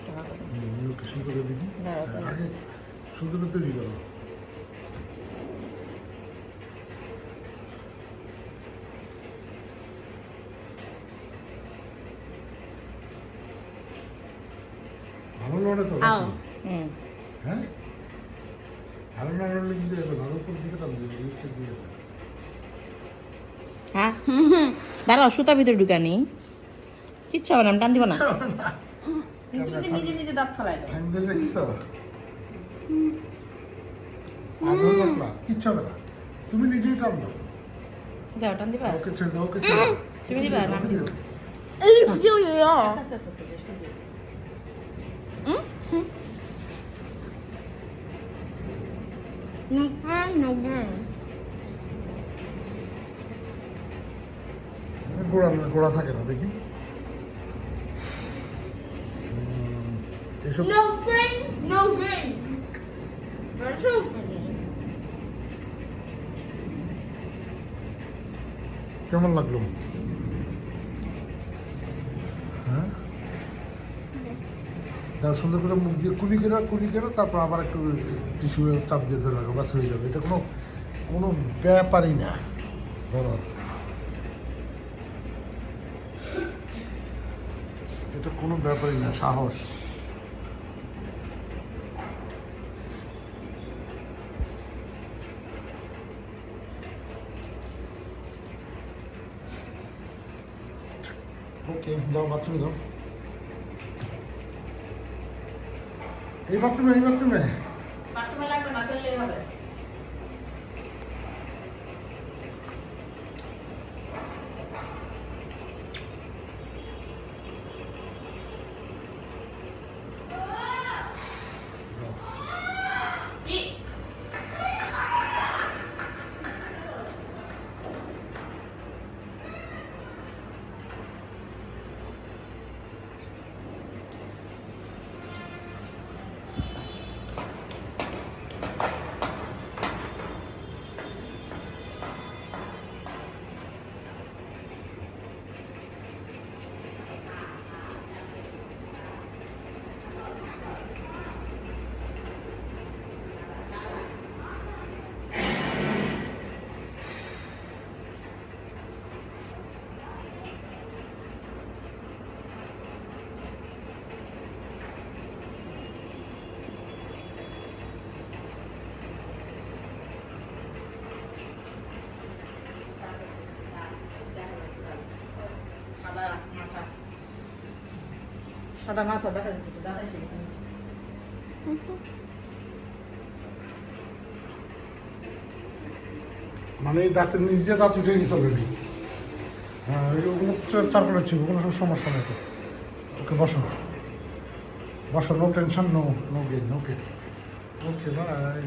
মাছটা ভালো করে। সুন্দর করে দেখি দাঁড়াও, হ্যাঁ, দাঁড়াও। আগে সুন্দর তৈরি করো ভালো লড়ে তো আও নাকি? হুম। হ্যাঁ? ভালো না লড়লে কিন্তু এখন আরও দিকে টান দিবে। নিচের দিকে হ্যাঁ দাঁড়াও সুতা ভিতরে ঢুকানি কিচ্ছু হবে না আমি টান দিব না। তুমি নিজে নিজে দাঁত ফেলাই দাও। আমি ধরে দেখছ? আদর বাপলা কিচ্ছু হবে না। তুমি নিজেই টান দাও। দাও টান দিবা? ওকে ছেড়ে দাও ওকে ছেড়ে দাও। তুমি দিবা না? শুরু করো। গোড়া গোড়া থাকে না দেখি। এসব No pain, no gain. কেমন লাগল? হ্যাঁ? তার সুন্দর করে মুখ দিয়ে কুলি কেনা কুলি কেনা তারপর আবার একটু টিস্যু চাপ দিয়ে ধরে রাখো বাস হয়ে যাবে। এটা কোনো কোনো ব্যাপারই না। ধরো। এটা কোনো ব্যাপারই না সাহস। ওকে যাও বাথরুমে যাও এই বাথরুমে এই বাথরুমে বাথরুমে লাগবে না ফেললেই হবে মানে দাঁতের নিচ দিয়ে দাঁত উঠে গেছে অলরেডি হ্যাঁ ওগুলো চার করে ছিল, কোনো সব সমস্যা নেই তো। ওকে, বসো। বসো no tension no no gain okay okay bye